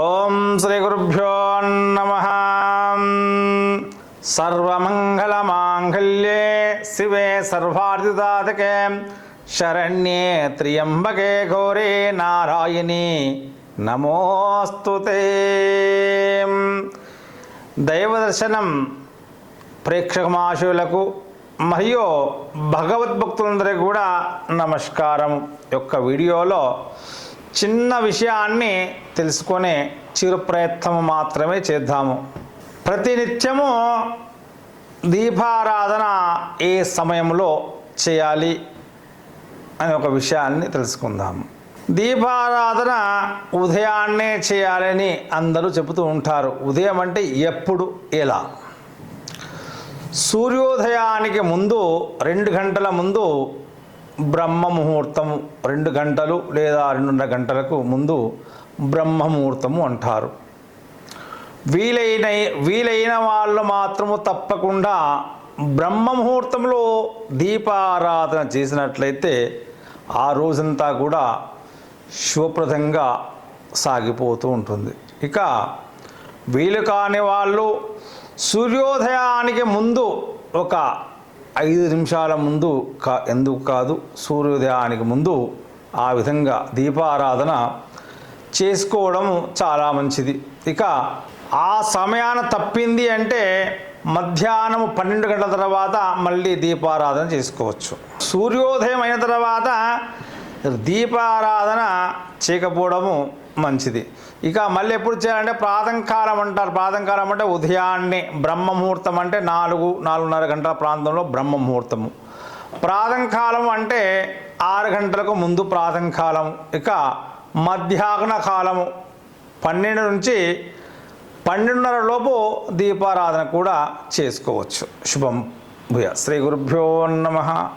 ఓం శ్రీ గురుభ్యో నమ. సర్వమంగళమాంగళ్యే శివే సర్వార్థిదాతకే శరణ్యే త్రియంబకే ఘోరే నారాయణి. నమోస్తు దైవదర్శనం ప్రేక్షక మహాశయులకు మరియు భగవద్భక్తులందరికీ కూడా నమస్కారం. యొక్క వీడియోలో చిన్న విషయాన్ని తెలుసుకునే చిరు ప్రయత్నం మాత్రమే చేద్దాము. ప్రతినిత్యము దీపారాధన ఏ సమయంలో చేయాలి అనే ఒక విషయాన్ని తెలుసుకుందాము. దీపారాధన ఉదయాన్నే చేయాలని అందరూ చెబుతూ ఉంటారు. ఉదయం అంటే ఎప్పుడు ఎలా? సూర్యోదయానికి ముందు రెండు గంటల ముందు బ్రహ్మ ముహూర్తం రెండు గంటలు లేదా రెండున్నర గంటలకు ముందు బ్రహ్మ ముహూర్తము అంటారు. వీలైన వీలైన వాళ్ళు మాత్రము తప్పకుండా బ్రహ్మ ముహూర్తంలో దీపారాధన చేసినట్లయితే ఆ రోజంతా కూడా శుభప్రదంగా సాగిపోతూ ఉంటుంది. ఇక వీలు కాని వాళ్ళు సూర్యోదయానికి ముందు ఒక ఐదు నిమిషాల ముందు కా ఎందుకు కాదు సూర్యోదయానికి ముందు ఆ విధంగా దీపారాధన చేసుకోవడం చాలా మంచిది. ఇక ఆ సమయాన తప్పింది అంటే మధ్యాహ్నం పన్నెండు గంటల తర్వాత మళ్ళీ దీపారాధన చేసుకోవచ్చు. సూర్యోదయం అయిన తర్వాత దీపారాధన చేయకపోవడము మంచిది. ఇక మళ్ళీ ఎప్పుడు చేయాలంటే ప్రాతంకాలం అంటారు. ప్రాతంకాలం అంటే ఉదయాన్నే బ్రహ్మ ముహూర్తం అంటే నాలుగు నాలుగున్నర గంటల ప్రాంతంలో బ్రహ్మముహూర్తము. ప్రాతంకాలం అంటే ఆరు గంటలకు ముందు ప్రాతంకాలం. ఇక మధ్యాహ్న కాలము పన్నెండు నుంచి పన్నెండున్నర లోపు దీపారాధన కూడా చేసుకోవచ్చు. శుభం భూయ. శ్రీ గురుభ్యో నమ.